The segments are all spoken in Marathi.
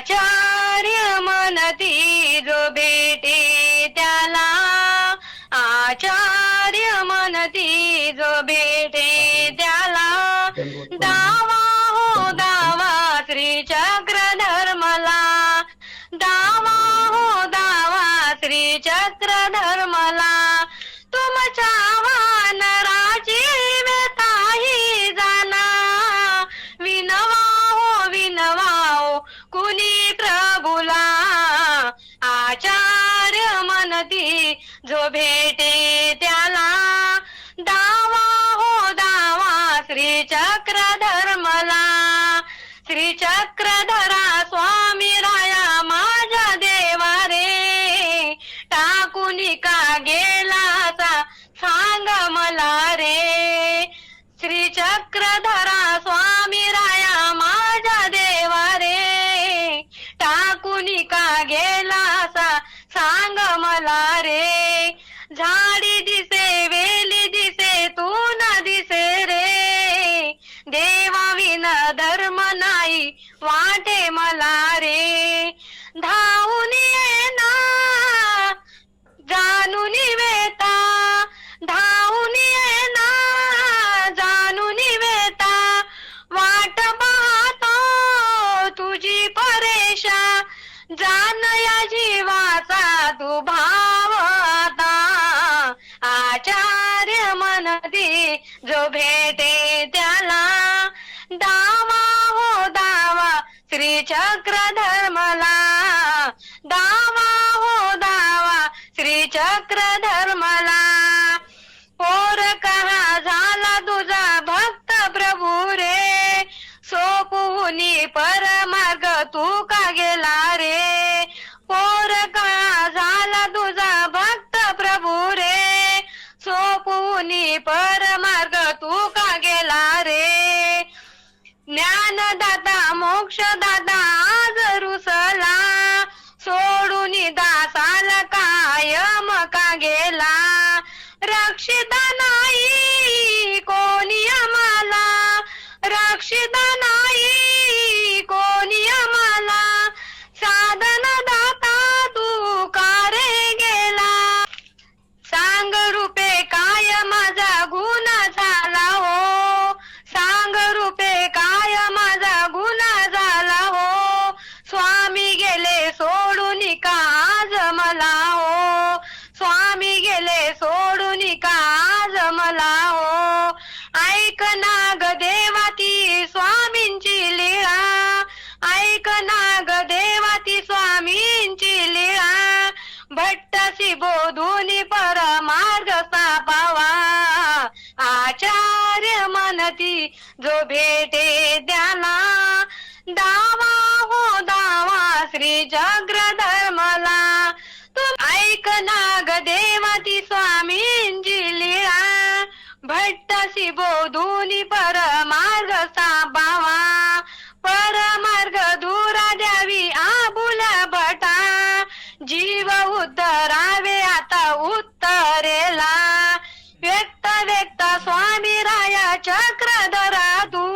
आचार्य मनती आचार्य जो भेटे त्याला दावा हो दावा श्री चक्र धर्मला. श्री धर्म धर्म नाही वाटे मला रे. धावून ये ना जाणून वेता. धावून ये ना जाणून वेता. वाट पाहतो तुझी परेशा जाण या जीवाचा तू भाव आता. आचार्य म्हणती जो भेट चक्र धर्मला दावा ज्ञानदाता मोक्षदाता. आचार्य जो भेटे त्याला दावा हो दावा श्री चक्र धर्मला तुम ऐक नाग देवाती स्वामींची लीळा भट्टाशी बोधून चक्रधरा तू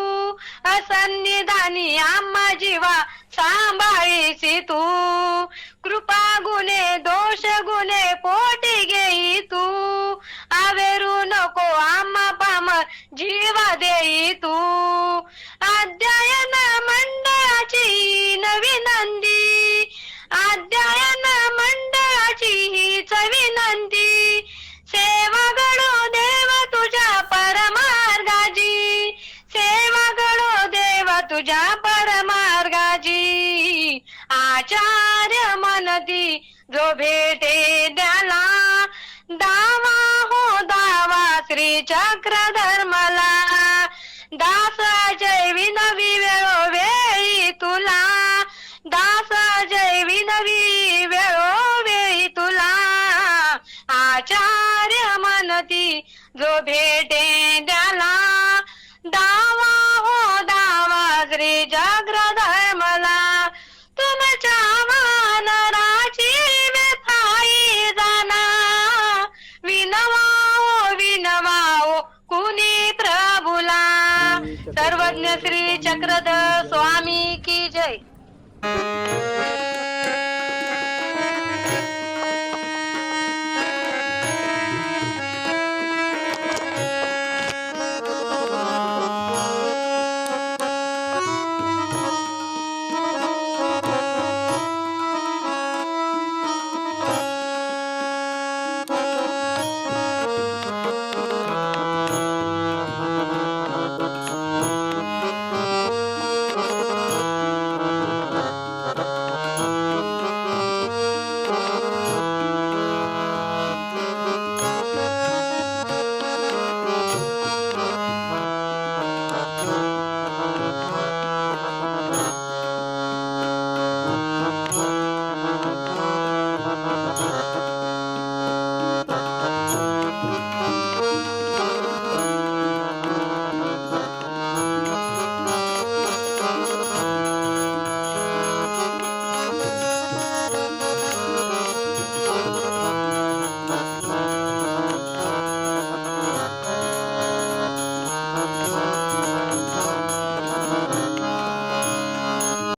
असन्निधानी आम्हा जीवा सांभाळीसी तू. कृपा गुणे दोष गुणे पोटी घेई तू. आवेरू नको आम्हा पाम जीवा देई तू. जो भेटे द्याला दावा हो दावा श्री चक्र धर्मला दास जैवी नवी वेळो वेळी तुला. दास जैवी नवी वेळो वेळी तुला. आचार्य मनती जो भेटे द्याला दावा हो दावा श्री श्री चक्रधर स्वामी की जय।